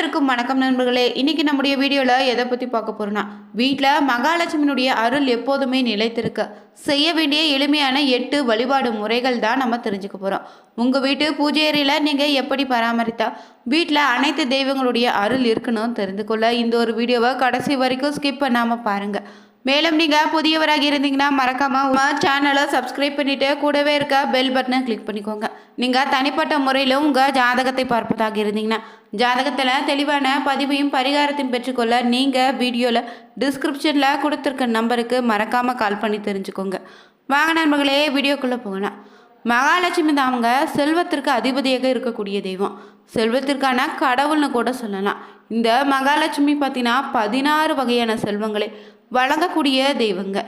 அனைவருக்கும் வணக்கம் நண்பர்களே. இன்னைக்கு நம்முடைய வீடியோவில் எதை பற்றி பார்க்க போகிறோன்னா வீட்டில் மகாலட்சுமியினுடைய அருள் எப்போதுமே நிலைத்திருக்கு. செய்ய வேண்டிய எளிமையான எட்டு வழிபாடு முறைகள் தான் நம்ம தெரிஞ்சுக்க போகிறோம் உங்கள் வீட்டு பூஜை அறையில் நீங்கள் எப்படி பராமரித்தா வீட்டில் அனைத்து தெய்வங்களுடைய அருள் இருக்குன்னு தெரிந்து கொள்ள இந்த ஒரு வீடியோவை கடைசி வரைக்கும் ஸ்கிப் பண்ணாமல் பாருங்கள் மேலும் நீங்கள் புதியவராக இருந்தீங்கன்னா மறக்காமல் உங்கள் சேனலை சப்ஸ்கிரைப் பண்ணிவிட்டு கூடவே இருக்க பெல் பட்டனை கிளிக் பண்ணிக்கோங்க. நீங்கள் தனிப்பட்ட முறையில் உங்கள் ஜாதகத்தை பார்ப்பதாக இருந்தீங்கன்னா ஜாதகத்தில் தெளிவான பதிவையும் பரிகாரத்தையும் பெற்றுக்கொள்ள நீங்கள் வீடியோவில் டிஸ்கிரிப்ஷனில் கொடுத்துருக்க நம்பருக்கு மறக்காமல் கால் பண்ணி தெரிஞ்சுக்கோங்க. வாங்க நண்பர்களே வீடியோக்குள்ளே போகலாம். மகாலட்சுமி தான் அவங்க செல்வத்திற்கு அதிபதியாக இருக்கக்கூடிய தெய்வம். செல்வத்திற்கான கடவுள்னு கூட சொல்லலாம். இந்த மகாலட்சுமி பார்த்தீங்கன்னா பதினாறு வகையான செல்வங்களை. வழங்கக்கூடிய தெய்வங்க.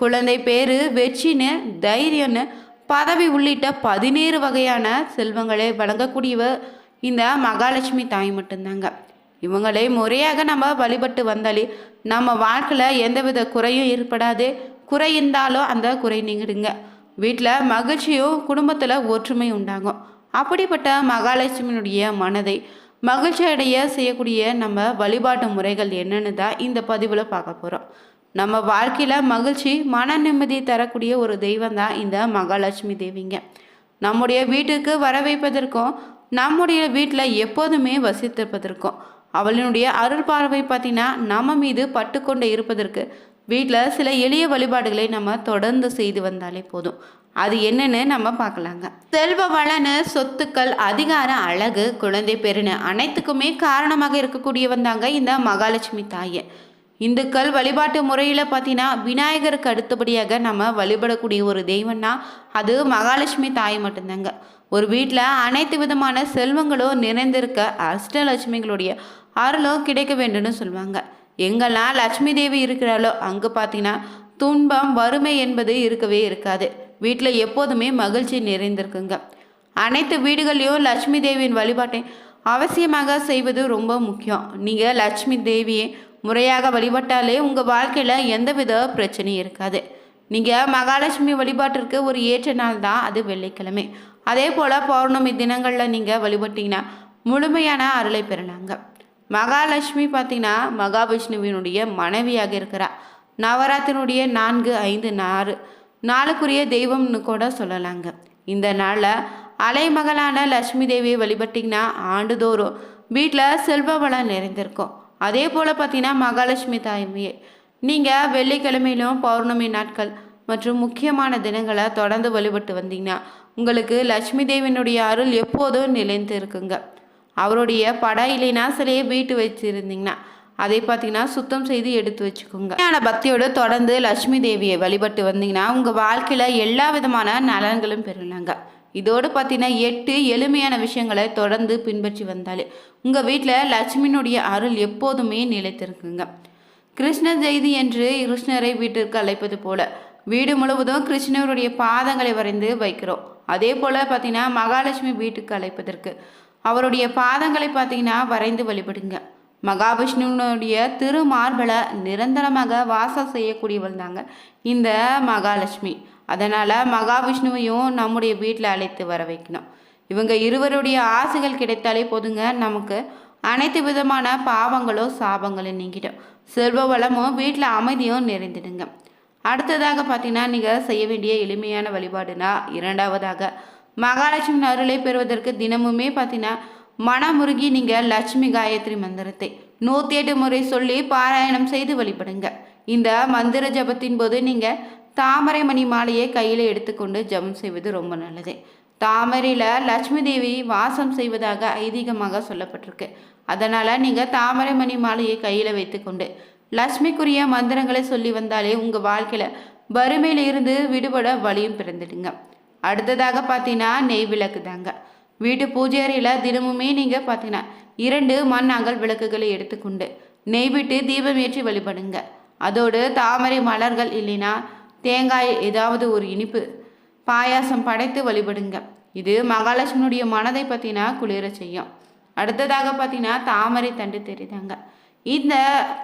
குழந்தை பேரு வெற்றின்னு தைரியம்னு பதவி உள்ளிட்ட பதினேழு வகையான செல்வங்களை வழங்கக்கூடியவ இந்த மகாலட்சுமி தாய் மட்டும்தாங்க. இவங்களை முறையாக நம்ம வழிபட்டு வந்தாலே நம்ம வாழ்க்கையில் எந்தவித குறையும் ஏற்படாது. குறை இருந்தாலும் அந்த குறை நீங்கிடுங்க. வீட்டில் மகிழ்ச்சியும் குடும்பத்தில் ஒற்றுமை உண்டாகும். அப்படிப்பட்ட மகாலட்சுமியினுடைய மனதை மகிழ்ச்சி அடைய செய்யக்கூடிய நம்ம வழிபாட்டு முறைகள் என்னென்னு தான் இந்த பதிவில் பார்க்க போகிறோம் நம்ம வாழ்க்கையில் மகிழ்ச்சி மன நிம்மதி தரக்கூடிய ஒரு தெய்வம் தான் இந்த மகாலட்சுமி தேவிங்க. நம்முடைய வீட்டுக்கு வர வைப்பதற்கும் நம்முடைய வீட்டில் எப்போதுமே வசித்திருப்பதற்கும் அவளினுடைய அருள் பார்வை பார்த்தீங்கன்னா நம்ம மீது பட்டுக்கொண்டு இருப்பதற்கு வீட்டில் சில எளிய வழிபாடுகளை நம்ம தொடர்ந்து செய்து வந்தாலே போதும். அது என்னன்னு நம்ம பார்க்கலாங்க. செல்வ வளனு சொத்துக்கள் அதிகார அழகு குழந்தை பெருன்னு அனைத்துக்குமே காரணமாக இருக்கக்கூடிய வந்தாங்க இந்த மகாலட்சுமி தாயை. இந்துக்கள் வழிபாட்டு முறையில் பார்த்தீங்கன்னா விநாயகருக்கு அடுத்தபடியாக நம்ம வழிபடக்கூடிய ஒரு தெய்வம்னா அது மகாலட்சுமி தாய் மட்டும்தாங்க. ஒரு வீட்டில் அனைத்து விதமான செல்வங்களும் நிறைந்திருக்க அஷ்டலட்சுமிகளுடைய அருளும் கிடைக்க வேண்டும்னு சொல்லுவாங்க எங்கெல்லாம் லட்சுமி தேவி இருக்கிறாளோ அங்கே பார்த்தீங்கன்னா துன்பம் வறுமை என்பது இருக்கவே இருக்காது. வீட்டில் எப்போதுமே மகிழ்ச்சி நிறைந்திருக்குங்க. அனைத்து வீடுகள்லையும் லட்சுமி தேவியின் வழிபாட்டை அவசியமாக செய்வது ரொம்ப முக்கியம். நீங்கள் லட்சுமி தேவியை முறையாக வழிபட்டாலே உங்கள் வாழ்க்கையில் எந்தவித பிரச்சனையும் இருக்காது. நீங்கள் மகாலட்சுமி வழிபாட்டிற்கு ஒரு ஏற்ற நாள் தான் அது வெள்ளிக்கிழமை. அதே போல் பௌர்ணமி தினங்களில் நீங்கள் வழிபட்டிங்கன்னா முழுமையான அருளை பெறலாங்க. மகாலட்சுமி பார்த்தீங்கன்னா மகாவிஷ்ணுவினுடைய மனைவியாக இருக்கிறார் நவராத்திரினுடைய நான்கு ஐந்து நாறு நாளுக்குரிய தெய்வம்னு கூட சொல்லலாங்க. இந்த நாளில் அலைமகளான லட்சுமி தேவியை வழிபட்டிங்கன்னா ஆண்டுதோறும் வீட்டில் செல்வ வளம் நிறைந்திருக்கும். அதே போல் பார்த்தீங்கன்னா மகாலட்சுமி தாய்மையை நீங்கள் வெள்ளிக்கிழமையிலும் பௌர்ணமி நாட்கள் மற்றும் முக்கியமான தினங்களை தொடர்ந்து வழிபட்டு வந்தீங்கன்னா உங்களுக்கு லட்சுமி தேவியினுடைய அருள் எப்போதும் நிலைந்து இருக்குங்க. அவருடைய பட இல்லைன்னா சிலையை வீட்டு வச்சுருந்தீங்கன்னா அதை பார்த்தீங்கன்னா சுத்தம் செய்து எடுத்து வச்சுக்கோங்க. ஆனால் பக்தியோடு தொடர்ந்து லட்சுமி தேவியை வழிபட்டு வந்தீங்கன்னா உங்கள் வாழ்க்கையில் எல்லா விதமான நலன்களும் பெறலாங்க. இதோடு பார்த்தீங்கன்னா எட்டு எளிமையான விஷயங்களை தொடர்ந்து பின்பற்றி வந்தாலே. உங்கள் வீட்டில் லட்சுமியினுடைய அருள் எப்போதுமே நிலைத்திருக்குங்க. கிருஷ்ண ஜெயதி என்று கிருஷ்ணரை வீட்டிற்கு அழைப்பது போல வீடு முழுவதும் கிருஷ்ணருடைய பாதங்களை வரைந்து வைக்கிறோம். அதே போல் பார்த்தீங்கன்னா மகாலட்சுமி வீட்டுக்கு அழைப்பதற்கு. அவருடைய பாதங்களை பார்த்தீங்கன்னா வரைந்து வழிபடுங்க. மகாவிஷ்ணுனுடைய திருமார்பலை நிரந்தரமாக வாசம் செய்யக்கூடியவள் தாங்க இந்த மகாலட்சுமி. அதனால் மகாவிஷ்ணுவையும் நம்முடைய வீட்டில் அழைத்து வர வைக்கணும். இவங்க இருவருடைய ஆசைகள் கிடைத்தாலே போதுங்க நமக்கு அனைத்து விதமான பாவங்களும் சாபங்களும் நீங்கிடும். செல்வ வளமும் வீட்டில் அமைதியும் நிறைந்திடுங்க. அடுத்ததாக பார்த்தீங்கன்னா நீங்கள் செய்ய வேண்டிய எளிமையான வழிபாடுனா இரண்டாவதாக மகாலட்சுமி அருளை பெறுவதற்கு தினமுமே பார்த்தீங்கன்னா மனமுருகி நீங்கள் லட்சுமி காயத்ரி மந்திரத்தை நூற்றி எட்டு முறை சொல்லி பாராயணம் செய்து வழிபடுங்க. இந்த மந்திர ஜபத்தின் போது நீங்கள் தாமரை மணி மாலையை கையில் எடுத்துக்கொண்டு ஜபம் செய்வது ரொம்ப நல்லது. தாமரையில் லட்சுமி தேவி வாசம் செய்வதாக ஐதீகமாக சொல்லப்பட்டிருக்கு. அதனால் நீங்கள் தாமரை மணி மாலையை கையில் வைத்துக்கொண்டு லட்சுமிக்குரிய மந்திரங்களை சொல்லி வந்தாலே உங்கள் வாழ்க்கையில் வறுமையில் இருந்து விடுபட வழியும் பிறந்துடுங்க. அடுத்ததாக பார்த்தீங்கன்னா நெய் விளக்கு தாங்க. வீட்டு பூஜை அறையில் தினமுமே நீங்கள் பார்த்தீங்கன்னா இரண்டு மண்ணாங்கல் விளக்குகளை எடுத்துக்கொண்டு நெய் விட்டு தீபம் ஏற்றி வழிபடுங்க. அதோடு தாமரை மலர்கள் இல்லைன்னா தேங்காய் ஏதாவது ஒரு இனிப்பு. பாயாசம் படைத்து வழிபடுங்க. இது மகாலட்சுமியுடைய மனதை பார்த்தீங்கன்னா குளிர செய்யும். அடுத்ததாக பார்த்தீங்கன்னா தாமரை தண்டு தெரியுதாங்க. இந்த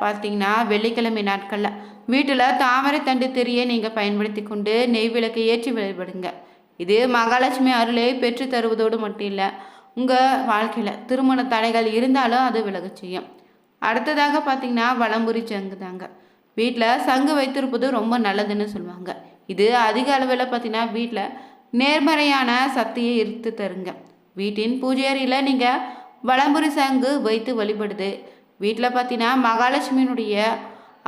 பார்த்தீங்கன்னா வெள்ளிக்கிழமை நாட்களில் வீட்டில் தாமரை தண்டு தெரிய நீங்கள் பயன்படுத்தி கொண்டு நெய் விளக்கை ஏற்றி வழிபடுங்க. இது மகாலட்சுமி அருளை பெற்று தருவதோடு மட்டும் இல்லை உங்கள் வாழ்க்கையில் திருமண தடைகள் இருந்தாலும் அது விலக செய்யும். அடுத்ததாக பார்த்தீங்கன்னா வளம்புரி சங்கு தாங்க. வீட்டில் சங்கு வைத்திருப்பது ரொம்ப நல்லதுன்னு சொல்லுவாங்க. இது அதிக அளவில் பார்த்தீங்கன்னா வீட்டில் நேர்மறையான சக்தியை இருத்து தருங்க. வீட்டின் பூஜை அறையில் நீங்கள் வளம்புரி சங்கு வைத்து வழிபடுது. வீட்டில் பார்த்தீங்கன்னா மகாலட்சுமியினுடைய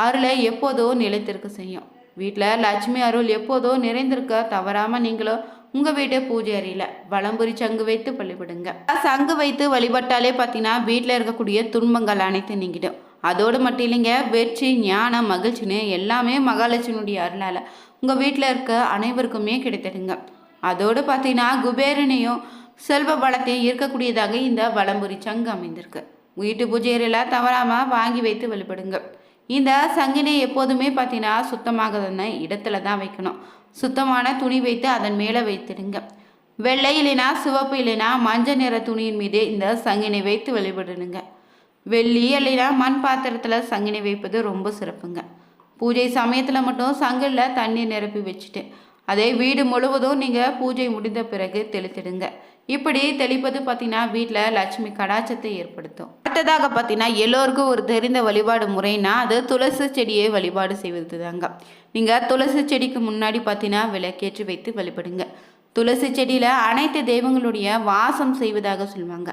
அருளை எப்போதும் நிலைத்திருக்க செய்யும். வீட்டில் லட்சுமி அருள் எப்போதோ நிறைந்திருக்க தவறாமல் நீங்களும் உங்கள் வீட்டு பூஜை அறையில் வளம்புரி சங்கு வைத்து வழிபடுங்க. சங்கு வைத்து வழிபட்டாலே பார்த்தீங்கன்னா வீட்டில் இருக்கக்கூடிய துன்பங்கள் அனைத்தும் நீங்கிடும். அதோடு மட்டும் இல்லைங்க வெற்றி ஞானம் மகிழ்ச்சின்னு எல்லாமே மகாலட்சுமியுடைய அருளால் உங்கள் வீட்டில் இருக்க அனைவருக்குமே கிடைத்திடுங்க அதோடு பார்த்தீங்கன்னா குபேரனையும் செல்வ பலத்தையும் இருக்கக்கூடியதாக இந்த வலம்புரி சங்கு அமைந்திருக்கு. வீட்டு பூஜையரெல்லாம் தவறாமல் வாங்கி வைத்து வழிபடுங்க. இந்த சங்கினை எப்போதுமே பார்த்தீங்கன்னா சுத்தமாக இடத்துல தான் வைக்கணும். சுத்தமான துணி வைத்து அதன் மேலே வைத்திடுங்க. வெள்ளை இல்லைனா சிவப்பு இல்லைனா மஞ்சள் நிற துணியின் மீது இந்த சங்கினை வைத்து வழிபடணுங்க. வெள்ளி அல்லைனா மண் பாத்திரத்தில் சங்கினி வைப்பது ரொம்ப சிறப்புங்க. பூஜை சமயத்தில் மட்டும் சங்கில் தண்ணீர் நிரப்பி வச்சுட்டு அதே வீடு முழுவதும் நீங்கள் பூஜை முடிந்த பிறகு தெளித்திடுங்க. இப்படி தெளிப்பது பார்த்தீங்கன்னா வீட்டில் லட்சுமி கடாச்சத்தை ஏற்படுத்தும். அடுத்ததாக பார்த்தீங்கன்னா எல்லோருக்கும் ஒரு தெரிந்த வழிபாடு முறைனா அது துளசி செடியை வழிபாடு செய்வது தாங்க நீங்கள் துளசி செடிக்கு முன்னாடி பார்த்தீங்கன்னா விளக்கேற்றி வைத்து வழிபடுங்க. துளசி செடியில் அனைத்து தெய்வங்களுடைய வாசம் செய்வதாக சொல்லுவாங்க.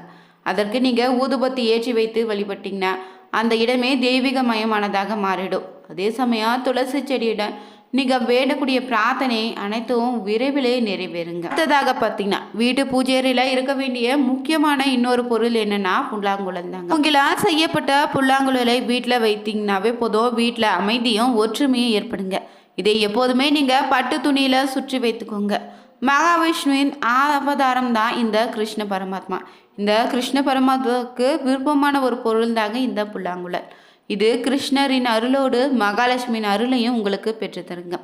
அதற்கு நீங்கள் ஊதுபத்தி ஏற்றி வைத்து வழிபட்டிங்கன்னா அந்த இடமே தெய்வீகமயமானதாக மாறிடும். அதே சமயம் துளசி செடியிடம் நீங்கள் வேண்டக்கூடிய பிரார்த்தனை அனைத்தும் விரைவிலே நிறைவேறுங்க. அடுத்ததாக பார்த்தீங்கன்னா வீட்டு பூஜையறையில் இருக்க வேண்டிய முக்கியமான இன்னொரு பொருள் என்னன்னா புல்லாங்குழல் தாங்க. உங்களால் செய்யப்பட்ட புல்லாங்குழலை வீட்டில் வைத்தீங்கன்னாவே போதும். வீட்டில் அமைதியும் ஒற்றுமையும் ஏற்படுங்க. இதை எப்போதுமே நீங்கள் பட்டு துணியில் சுற்றி வைத்துக்கோங்க. மகாவிஷ்ணுவின் அவதாரம் தான் இந்த கிருஷ்ண பரமாத்மா. இந்த கிருஷ்ண பரமாத்மாவுக்கு விருப்பமான ஒரு பொருள் தாங்க இந்த புல்லாங்குழல். இது கிருஷ்ணரின் அருளோடு மகாலட்சுமியின் அருளையும் உங்களுக்கு பெற்றுத்தருங்க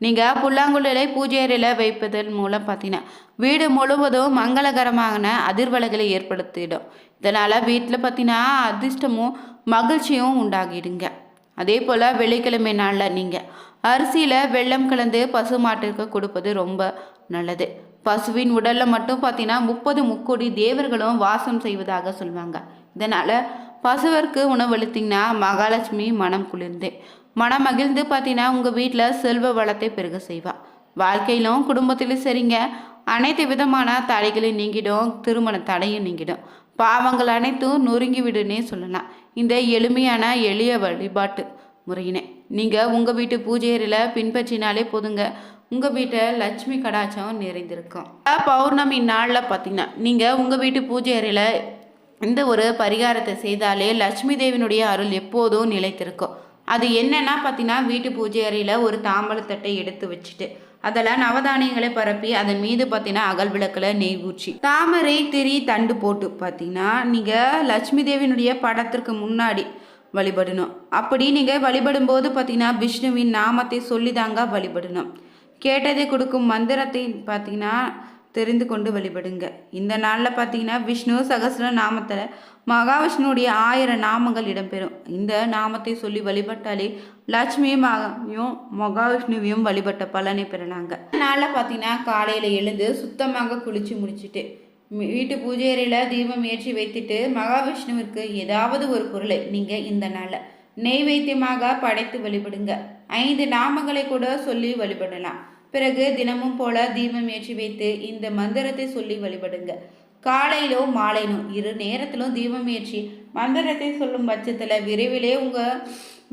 நீங்கள் புல்லாங்குழலை பூஜை அறையில் வைப்பதன் மூலம் பார்த்தீங்கன்னா வீடு முழுவதும் மங்களகரமான அதிர்வலைகளை ஏற்படுத்திடும். இதனால் வீட்டில் பார்த்தீங்கன்னா அதிர்ஷ்டமும் மகிழ்ச்சியும் உண்டாகிடுங்க. அதே போல் வெள்ளிக்கிழமை நாளில் நீங்கள் அரிசியில் வெள்ளம் கலந்து பசு மாட்டிற்கு கொடுப்பது ரொம்ப நல்லது. பசுவின் உடலில் மட்டும் பார்த்தீங்கன்னா முப்பது முக்கோடி தேவர்களும் வாசம் செய்வதாக சொல்லுவாங்க. இதனால் பசுவிற்கு உணவளித்தீங்கன்னா மகாலட்சுமி மனம் குளிர்ந்து மனம் மகிழ்ந்து பார்த்தீங்கன்னா உங்கள் வீட்டில் செல்வ வளத்தை பெருக செய்வா. வாழ்க்கையிலும் குடும்பத்திலும் சரிங்க. அனைத்து விதமான தடைகளையும் நீங்கிடும் திருமண தடையும் நீங்கிடும். பாவங்கள் அனைத்தும் நொறுங்கி விடுன்னே சொல்லலாம். இந்த எளிமையான எளிய வழிபாட்டு முறையினை. நீங்கள் உங்கள் வீட்டு பூஜை அறையில் பின்பற்றினாலே போதுங்க. உங்கள் வீட்டை லட்சுமி கடாச்சம் நிறைந்திருக்கும். பௌர்ணமி நாளில் பார்த்தீங்கன்னா நீங்கள் உங்கள் வீட்டு பூஜை அறையில் இந்த ஒரு பரிகாரத்தை செய்தாலே லட்சுமி தேவினுடைய அருள் எப்போதும் நிலைத்திருக்கும். அது என்னென்னா பார்த்தீங்கன்னா வீட்டு பூஜை அறையில் ஒரு தாம்பழத்தட்டை எடுத்து வச்சுட்டு அதில் நவதானியங்களை பரப்பி அதன் மீது பார்த்தீங்கன்னா அகல் விளக்கில் நெய் ஊற்றி. தாமரை திரி தண்டு போட்டு பார்த்தீங்கன்னா நீங்கள் லட்சுமி தேவியினுடைய படத்திற்கு முன்னாடி வழிபடணும். அப்படி நீங்கள் வழிபடும்போது பார்த்தீங்கன்னா விஷ்ணுவின் நாமத்தை சொல்லி தாங்க வழிபடணும். கேட்டதை கொடுக்கும் மந்திரத்தை பார்த்தீங்கன்னா தெரிந்து கொண்டு வழிபடுங்க. இந்த நாளில் பார்த்தீங்கன்னா விஷ்ணு சகசிர நாமத்தில் மகாவிஷ்ணுடைய ஆயிரம் நாமங்கள் இடம்பெறும். இந்த நாமத்தை சொல்லி வழிபட்டாலே லட்சுமி மகாவையும் மகாவிஷ்ணுவையும் வழிபட்ட பலனை பெறலாங்க. நாளில் பார்த்தீங்கன்னா காலையில் எழுந்து சுத்தமாக குளித்து முடிச்சுட்டு வீட்டு பூஜை அறையில் தீபம் ஏற்றி வைத்துட்டு மகாவிஷ்ணுவிற்கு ஏதாவது ஒரு பொருளை நீங்கள் இந்த நாளில் நெய்வேத்தியமாக படைத்து வழிபடுங்க. ஐந்து நாமங்களை கூட சொல்லி வழிபடலாம். பிறகு தினமும் போல தீபம் ஏற்றி வைத்து இந்த மந்திரத்தை சொல்லி வழிபடுங்க. காலையிலோ மாலையிலோ இரு நேரத்திலும் தீபம் ஏற்றி மந்திரத்தை சொல்லும் பட்சத்தில் விரைவிலே உங்கள்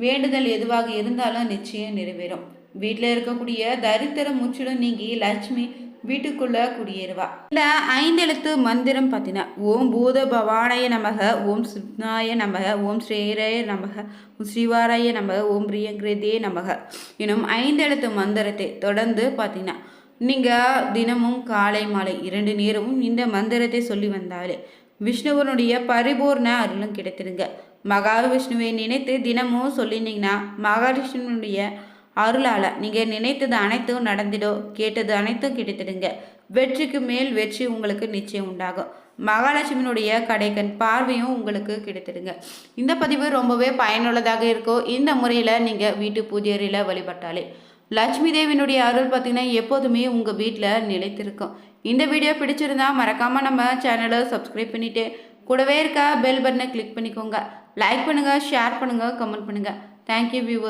வேண்டுதல் எதுவாக இருந்தாலும் நிச்சயம் நிறைவேறும். வீட்டில் இருக்கக்கூடிய தரித்திரம் முற்றிலும் நீங்கி லட்சுமி வீட்டுக்குள்ள குடியேறுவா. இந்த ஐந்தெழுத்து மந்திரம் பார்த்தீங்கன்னா ஓம் பூத பவானய நமக ஓம் சிப்னாய நமக ஓம் ஸ்ரீரய நமக ஓம் ஸ்ரீவாராய நமக ஓம் பிரியங்கிரதே நமக. எனும் ஐந்தெழுத்து மந்திரத்தை தொடர்ந்து பார்த்தீங்கன்னா நீங்கள் தினமும் காலை மாலை இரண்டு நேரமும் இந்த மந்திரத்தை சொல்லி வந்தாலே விஷ்ணுவனுடைய பரிபூர்ண அருளும் கிடைத்திருங்க. மகாவிஷ்ணுவை நினைத்து தினமும் சொல்லினீங்கன்னா மகாவிஷ்ணுவனுடைய அருளால் நீங்கள் நினைத்தது அனைத்தும் நடந்திடும் கேட்டது அனைத்தும் கிடைத்திடுங்க. வெற்றிக்கு மேல் வெற்றி உங்களுக்கு நிச்சயம் உண்டாகும். மகாலட்சுமியினுடைய கடைக்கண் பார்வையும் உங்களுக்கு கிடைத்திடுங்க. இந்த பதிவு ரொம்பவே பயனுள்ளதாக இருக்கும். இந்த முறையில் நீங்கள் வீட்டு பூஜை வழிபட்டாலே லட்சுமி தேவியினுடைய அருள் பார்த்திங்கன்னா எப்போதுமே உங்கள் வீட்டில் நிலைத்திருக்கும். இந்த வீடியோ பிடிச்சிருந்தா மறக்காமல் நம்ம சேனலை சப்ஸ்கிரைப் பண்ணிவிட்டு கூடவே இருக்க பெல் பட்டனை கிளிக் பண்ணிக்கோங்க. லைக் பண்ணுங்கள் ஷேர் பண்ணுங்கள் கமெண்ட் பண்ணுங்கள் தேங்க்யூ வியூவர்